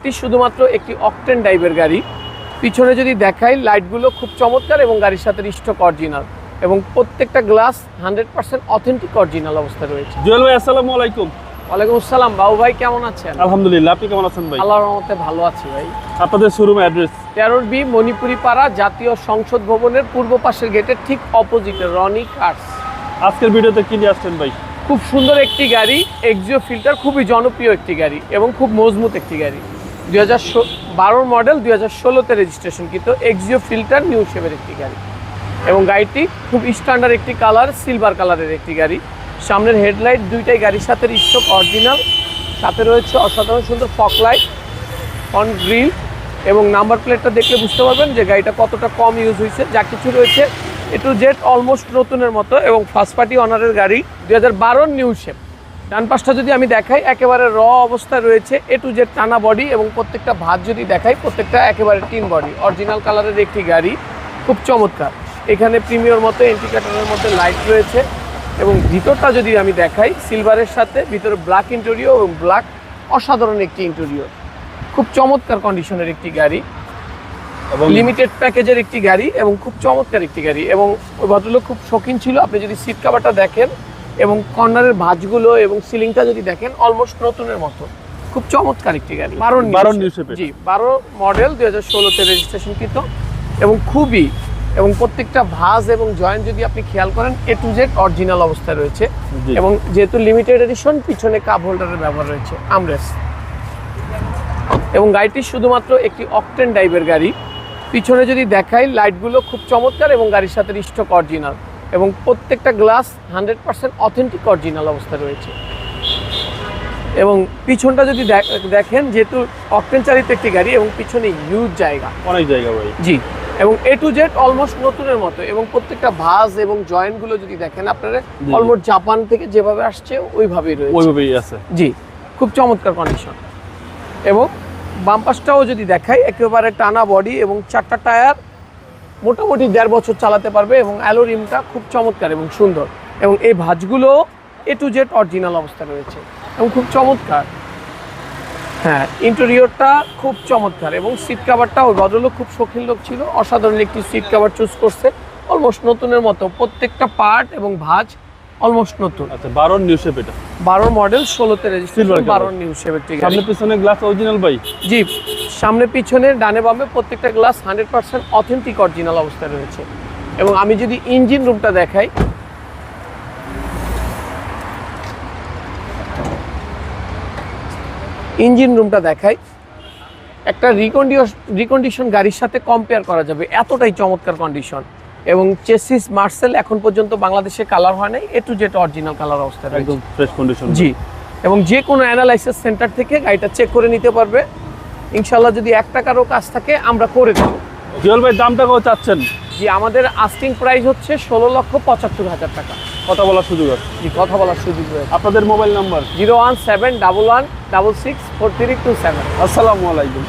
এটি শুধুমাত্র একটি অকটেন টাইপের গাড়ি। পিছনে যদি দেখাই লাইটগুলো খুব চমৎকার এবং গাড়ির সাথে স্টক অরিজিনাল এবং প্রত্যেকটা glass hundred percent authentic original অবস্থায় রয়েছে। জুয়েল ভাই আসসালামু আলাইকুম। ওয়ালাইকুম আসসালাম বাবু ভাই কেমন আছেন? আলহামদুলিল্লাহ আপনি কেমন আছেন ভাই? আল্লাহর রহমতে ভালো আছি ভাই। আপনাদের শোরুম অ্যাড্রেস তেরোর বি মণিপুরি পাড়া জাতীয় সংসদ ভবনের পূর্ব পাশের গেটের ঠিক অপোজিটে রনি কার্স আজকের ভিডিওতে কি নিয়ে আসছেন ভাই? খুব সুন্দর একটি গাড়ি এক্সিও ফিল্টার খুবই জনপ্রিয় একটি গাড়ি এবং খুব মজবুত একটি গাড়ি। দুই হাজার মডেল দুই হাজার ষোলোতে রেজিস্ট্রেশন কিন্তু এক্সিও ফিল্টার নিউ শেপের একটি গাড়ি। এবং গাড়িটি খুব স্ট্যান্ডার্ড একটি কালার সিলভার কালারের একটি গাড়ি। সামনের হেডলাইট দুইটাই গাড়ির সাথে স্টক অরিজিনাল সাথে রয়েছে অসাধারণ সুন্দর ফক লাইট অন গ্রিল এবং নাম্বার প্লেটটা দেখলে বুঝতে পারবেন যে গাড়িটা কতটা কম ইউজ হয়েছে। যা কিছু রয়েছে এ টু জেড অলমোস্ট নতুনের মতো এবং ফার্স্ট পার্টি অনারের গাড়ি দু হাজার নিউ শেপ ডান পাশটা যদি আমি দেখাই একেবারে র অবস্থায় রয়েছে এ টু জেড টানা বডি এবং প্রত্যেকটা ভাত যদি দেখাই প্রত্যেকটা একেবারে টিন বডি অরিজিনাল কালারের একটি গাড়ি খুব চমৎকার। এখানে প্রিমিয়র মতো এন্টিকাটারের মধ্যে লাইট রয়েছে এবং ভিতরটা যদি আমি দেখাই সিলভারের সাথে ভিতরে ব্ল্যাক ইন্টেরিয়র এবং ব্ল্যাক অসাধারণ একটি ইন্টেরিয়র খুব চমৎকার কন্ডিশনের একটি গাড়ি। এবং লিমিটেড প্যাকেজের একটি গাড়ি এবং খুব চমৎকার একটি গাড়ি এবং ওই ভদ্রলোক খুব শৌখিন ছিল। আপনি যদি সিট কাভারটা দেখেন এবং কর্নারের ভাঁজগুলো এবং সিলিংটা যদি দেখেন অলমোস্ট নতুনের মতো। খুব চমৎকার একটি গাড়ি। বারো বারো। জি বারো মডেল দুই হাজার ষোলোতে রেজিস্ট্রেশন কিন্তু এবং খুবই এবং প্রত্যেকটা ভাঁজ এবং জয়েন্ট যদি আপনি খেয়াল করেন এ টু জেড অরিজিনাল অবস্থায় রয়েছে এবং যেহেতু লিমিটেড এডিশন পিছনে কাপ হোল্ডারের ব্যবহার রয়েছে আমরেস এবং গাড়িটি শুধুমাত্র একটি অকটেন টাইপের গাড়ি। পিছনে যদি দেখাই লাইটগুলো খুব চমৎকার এবং গাড়ির সাথে স্টক অরিজিনাল এবং প্রত্যেকটা glass hundred percent authentic original অবস্থায় রয়েছে। এবং পিছনটা যদি দেখ- দেখেন যেহেতু অকটেন চালিত একটি গাড়ি এবং পিছনে ইউজ জায়গা। অনেক জায়গা ভাই। জি এবং এ টু জেড অলমোস্ট নতুনের মতো এবং প্রত্যেকটা ভাঁজ এবং জয়েন্টগুলো যদি দেখেন আপনারা অলমোস্ট জাপান থেকে যেভাবে আসছে ওইভাবেই রয়েছে। ওইভাবেই আছে। জি খুব চমৎকার কন্ডিশন এবং বাম্পাসটাও যদি দেখাই একেবারে টানা বডি এবং চারটা টায়ার মোটামুটি দেড় বছর চালাতে পারবে এবং অ্যালো রিমটা খুব চমৎকার এবং সুন্দর। এবং এই ভাঁজগুলো এ টু জেড অরিজিনাল অবস্থা রয়েছে এবং খুব চমৎকার। হ্যাঁ ইন্টেরিয়রটা খুব চমৎকার এবং সিট কাভারটা ওই ভদ্রলোক খুব শৌখিন লোক ছিল, অসাধারণ একটি সিট কাভার চুজ করছে। অলমোস্ট নতুনের মতো প্রত্যেকটা পার্ট এবং ভাঁজ অলমোস্ট নতুন। আচ্ছা বারো নিউ শেপ এটা। বারোর মডেল ষোলোতে রেজিস্ট্রেশন Silver color। বারোর নিউ সেভেন্টি সামনে পিছনে গ্লাস অরিজিনাল ভাই? জি সামনে পিছনে ডানে বামে প্রত্যেকটা glass hundred percent authentic original অবস্থায় রয়েছে। এবং আমি যদি ইঞ্জিন রুমটা দেখাই ইঞ্জিন রুমটা দেখাই একটা রিকন্ডিশন রিকন্ডিশন গাড়ির সাথে কম্পেয়ার করা যাবে। এতটাই চমৎকার কন্ডিশন এবং চেসিস মার্সেল এখন পর্যন্ত বাংলাদেশে কালার হয় নাই। A to Z original colour অবস্থায় একদম ফ্রেশ কন্ডিশন জি। এবং যে কোনো অ্যানালাইসিস সেন্টার থেকে গাড়িটা চেক করে নিতে পারবে। ইনশাল্লাহ যদি এক টাকারও কাজ থাকে আমরা করে দেবো। জুয়েল ভাই দামটা কত চাচ্ছেন? জি আমাদের আস্টিং প্রাইস হচ্ছে ষোলো লক্ষ পঁচাত্তর হাজার টাকা। কথা বলার সুযোগ আছে। জি কথা বলার সুযোগ রয়েছে। আপনাদের mobile number? Zero one seven double one double six four three two seven. আসসালামু আলাইকুম।